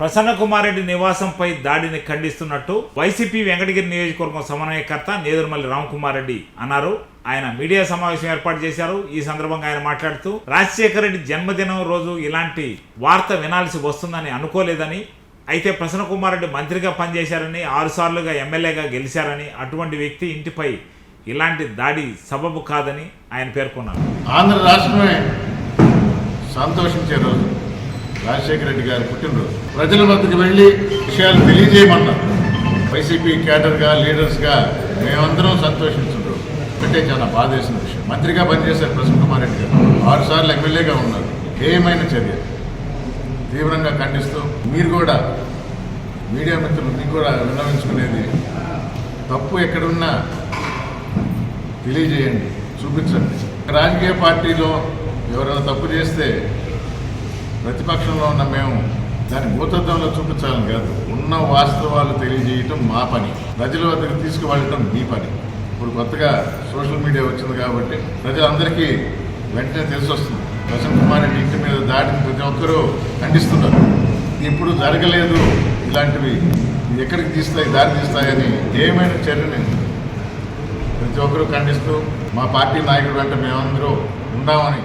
ప్రసన్న నివాసంపై దాడిని ఖండిస్తున్నట్టు వైసీపీ వెంకటగిరి నియోజకవర్గం సమన్వయకర్త నేదురుమల్లి రామకుమార్ రెడ్డి అన్నారు. ఆయన మీడియా సమావేశం ఏర్పాటు చేశారు. ఈ సందర్భంగా ఆయన మాట్లాడుతూ రాజశేఖర రెడ్డి జన్మదినం రోజు ఇలాంటి వార్త వినాల్సి వస్తుందని అనుకోలేదని అయితే ప్రసన్న కుమార్ రెడ్డి మంత్రిగా పనిచేశారని ఆరుసార్లుగా ఎమ్మెల్యేగా గెలిచారని అటువంటి వ్యక్తి ఇంటిపై ఇలాంటి దాడి సబబు కాదని ఆయన పేర్కొన్నారు. ఆంధ్ర రాష్ట్రమే సంతోషించే రోజు. రాజశేఖర రెడ్డి గారి పుట్టినరోజు. ప్రజల వద్దకు వెళ్ళి విషయాలు తెలియజేయమన్నారు. వైసీపీ క్యాడర్గా లీడర్స్గా మేమందరం సంతోషించుంటారు అంటే చాలా బాధేసిన విషయం. మంత్రిగా పనిచేశారు ప్రసన్న కుమార్ రెడ్డి గారు. ఆరు సార్లు ఎమ్మెల్యేగా ఉన్నారు. ఏమైనా చర్య? తీవ్రంగా ఖండిస్తూ మీరు కూడా మీడియా మిత్రులు మీకు కూడా విన్నవించుకునేది తప్పు ఎక్కడున్నా తెలియజేయండి చూపించండి. రాజకీయ పార్టీలో ఎవరైనా తప్పు చేస్తే ప్రతిపక్షంలో ఉన్న మేము దాన్ని భూతత్వంలో చూపించాలని కాదు ఉన్న వాస్తవాలు తెలియజేయటం మా పని. ప్రజల వద్దకు తీసుకువెళ్ళటం మీ పని. ఇప్పుడు కొత్తగా సోషల్ మీడియా వచ్చింది కాబట్టి ప్రజలందరికీ వెంటనే తెలిసి వస్తుంది ప్రసన్న కుమార్ రెడ్డి ఇంటి మీద దాటిని ప్రతి ఒక్కరూ ఖండిస్తున్నారు. ఇప్పుడు జరగలేదు ఇలాంటివి. ఎక్కడికి తీస్తాయి దారి తీస్తాయని ఏమైనా చర్యని ప్రతి ఒక్కరూ ఖండిస్తూ మా పార్టీ నాయకుడు వెంట మేమందరూ ఉండామని